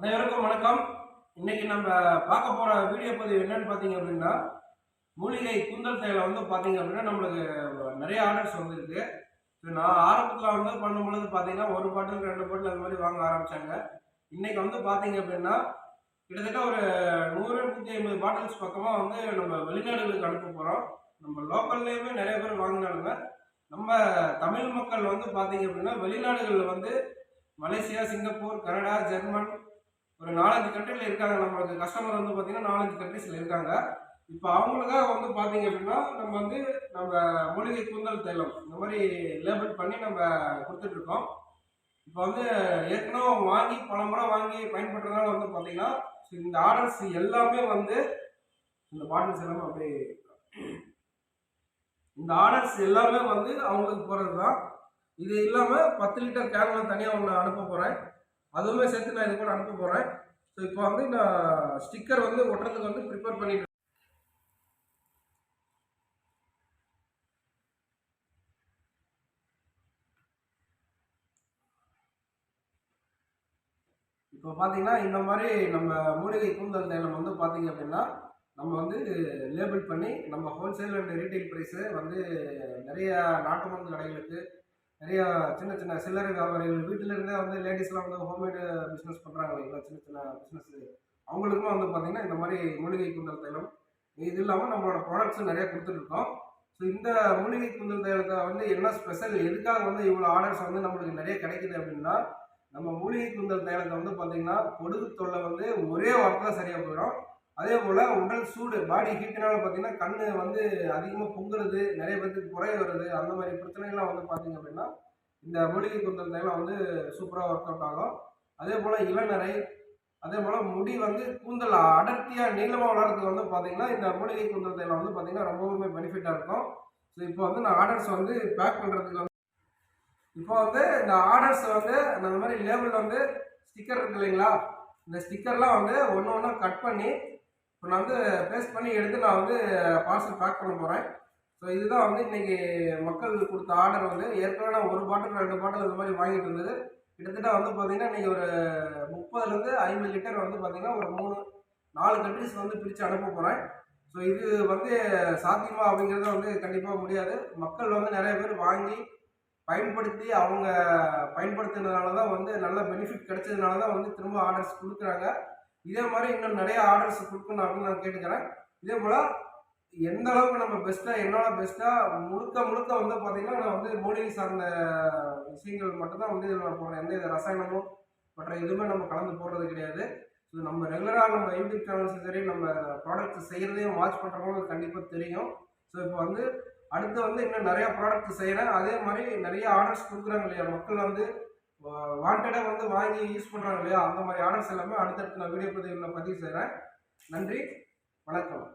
அனைவருக்கும் வணக்கம். இன்னைக்கு நம்ம பார்க்க போற வீடியோ பதிவு என்னன்னு பார்த்தீங்க அப்படின்னா மூலிகை குந்தல் தைலம் வந்து பார்த்தீங்க அப்படின்னா நம்மளுக்கு நிறைய ஆர்டர்ஸ் வந்துருக்கு. நான் ஆரம்பத்தில் வந்து பண்ணும்பொழுது பார்த்தீங்கன்னா ஒரு பாட்டில் ரெண்டு பாட்டில் அந்த மாதிரி வாங்க ஆரம்பிச்சாங்க. இன்னைக்கு வந்து பார்த்தீங்க அப்படின்னா கிட்டத்தட்ட ஒரு நூறு நூற்றி ஐம்பது பாட்டில்ஸ் பக்கமாக வந்து நம்ம வெளிநாடுகளுக்கு அனுப்ப போகிறோம் நம்ம லோக்கல்லையுமே நிறைய பேர் வாங்கினாலுங்க நம்ம தமிழ் மக்கள் வந்து பார்த்தீங்க அப்படின்னா வெளிநாடுகளில் வந்து மலேசியா சிங்கப்பூர் கனடா ஜெர்மன் ஒரு நாலஞ்சு கண்ட்ரியில் இருக்காங்க. நம்மளுக்கு கஸ்டமர் வந்து பார்த்தீங்கன்னா நாலஞ்சு கண்ட்ரிஸில் இருக்காங்க. இப்போ அவங்களுக்காக வந்து பார்த்தீங்க அப்படின்னா நம்ம வந்து நம்ம மூலிகை கூந்தல் தைலம் இந்த மாதிரி லேபிள் பண்ணி நம்ம கொடுத்துட்ருக்கோம் இப்போ வந்து ஏற்கனவே வாங்கி பல முறை வாங்கி பயன்படுறதுனால வந்து பார்த்தீங்கன்னா இந்த ஆர்டர்ஸ் எல்லாமே வந்து இந்த பாட்டில்ஸ் எல்லாமே அப்படியே இந்த ஆர்டர்ஸ் எல்லாமே வந்து அவங்களுக்கு போகிறது தான் இது இல்லாமல் பத்து லிட்டர் கேன்லாம் தனியாக ஒன்று அனுப்ப போகிறேன் அதுவுமே சேர்த்து நான் இது கூட அனுப்ப போகிறேன் ஸோ இப்போ வந்து நான் ஸ்டிக்கர் வந்து ஒட்டுறதுக்கு வந்து ப்ரிப்பேர் பண்ணிட்டு இப்போ பார்த்தீங்கன்னா இந்த மாதிரி நம்ம மூலிகை கூந்தல் தைலம் வந்து பார்த்தீங்க அப்படின்னா நம்ம வந்து லேபிள் பண்ணி நம்ம ஹோல்சேல் அண்ட் ரீட்டைல் ப்ரைஸு வந்து நிறைய நாட்டு மருந்து கடைகளுக்கு நிறையா சின்ன சின்ன சில்லறை வியாபாரிகள் வீட்டிலேருந்தே வந்து லேடிஸ்லாம் வந்து ஹோம்மேடு பிஸ்னஸ் பண்ணுறாங்க இல்லைங்களா சின்ன சின்ன பிஸ்னஸ் அவங்களுக்குமே வந்து பார்த்திங்கன்னா இந்த மாதிரி மூலிகை குந்தல் தைலம் இது இல்லாமல் நம்மளோட ப்ராடக்ட்ஸும் நிறைய கொடுத்துட்ருக்கோம் ஸோ இந்த மூலிகை குந்தல் தைலத்தை வந்து என்ன ஸ்பெஷல் எதுக்காக வந்து இவ்வளோ ஆர்டர்ஸ் வந்து நம்மளுக்கு நிறைய கிடைக்குது அப்படின்னா நம்ம மூலிகை குந்தல் தைலத்தை வந்து பார்த்தீங்கன்னா பொடுகு தொல்லை வந்து ஒரே வாரத்தில் சரியாக போயிடும். அதே போல் உடல் சூடு பாடி ஹீட்டினால பார்த்தீங்கன்னா கண் வந்து அதிகமாக பொங்குறது நிறைய பேருக்கு குறை வருது. அந்த மாதிரி பிரச்சனைகள்லாம் வந்து பார்த்தீங்க அப்படின்னா இந்த மூலிகை கூந்தல் தைலம் வந்து சூப்பராக ஒர்க் அவுட் ஆகும். அதே போல் இளநரை அதே போல் முடி வந்து கூந்தல் அடர்த்தியாக நீளமாக வளர்றதுக்கு வந்து பார்த்தீங்கன்னா இந்த மூலிகை கூந்தல் தைலம் வந்து பார்த்தீங்கன்னா ரொம்பவுமே பெனிஃபிட்டாக இருக்கும். ஸோ இப்போ வந்து நான் ஆர்டர்ஸ் வந்து பேக் பண்ணுறதுக்கு வந்து இப்போ வந்து இந்த ஆர்டர்ஸ் வந்து நான் மாதிரி லேபிள் வந்து ஸ்டிக்கர் இருக்கு இல்லைங்களா? இந்த ஸ்டிக்கர்லாம் வந்து ஒன்று ஒன்றா கட் பண்ணி இப்போ நான் வந்து பேஸ்ட் பண்ணி எடுத்து நான் வந்து பார்சல் பேக் பண்ண போகிறேன் ஸோ இதுதான் வந்து இன்னைக்கு மக்கள் கொடுத்த ஆர்டர் வந்து. ஏற்கனவே நான் ஒரு பாட்டில் ரெண்டு பாட்டில் இந்த மாதிரி வாங்கிட்டு இருந்தது. கிட்டத்தட்ட வந்து பார்த்தீங்கன்னா இன்றைக்கி ஒரு முப்பதுலேருந்து ஐம்பது லிட்டர் வந்து பார்த்தீங்கன்னா ஒரு மூணு நாலு கண்ட்ரிஸ் வந்து பிரித்து அனுப்ப போகிறேன் ஸோ இது வந்து சாத்தியமா அப்படிங்கிறத வந்து கண்டிப்பாக முடியாது. மக்கள் வந்து நிறைய பேர் வாங்கி பயன்படுத்தி அவங்க பயன்படுத்தினதுனால தான் வந்து நல்ல பெனிஃபிட் கிடைச்சதுனால தான் வந்து திரும்ப ஆர்டர்ஸ் கொடுக்குறாங்க. இதே மாதிரி இன்னும் நிறைய ஆர்டர்ஸ் கொடுக்கணும் அப்படின்னு நான் கேட்டுக்கிறேன். இதே போல் எந்த அளவுக்கு நம்ம பெஸ்ட்டாக என்னோட பெஸ்ட்டாக முழுக்க முழுக்க வந்து பார்த்திங்கன்னா நான் வந்து மூலிகை சார்ந்த விஷயங்கள் மட்டும்தான் வந்து இதில் நான் போடுறேன். எந்த வித ரசாயனமும் மற்ற எதுவுமே நம்ம கலந்து போடுறது கிடையாது. ஸோ நம்ம ரெகுலராக நம்ம யூடியூப் சேனல்ஸும் சரி நம்ம ப்ராடக்ட்ஸ் செய்கிறதையும் வாட்ச் பண்ணுறவங்களுக்கு கண்டிப்பாக தெரியும். ஸோ இப்போ வந்து அடுத்து வந்து இன்னும் நிறைய ப்ராடக்ட் செய்கிறேன் அதே மாதிரி நிறைய ஆர்டர்ஸ் கொடுக்குறாங்க இல்லையா? மக்கள் வந்து வாண்டடாக வந்து வாங்கி யூஸ் பண்ணுறாங்க இல்லையா? அந்த மாதிரி ஆர்டர்ஸ் எல்லாமே அடுத்தடுத்து நான் வீடியோ பதிவில் பதிவு செய்கிறேன் நன்றி. வணக்கம்.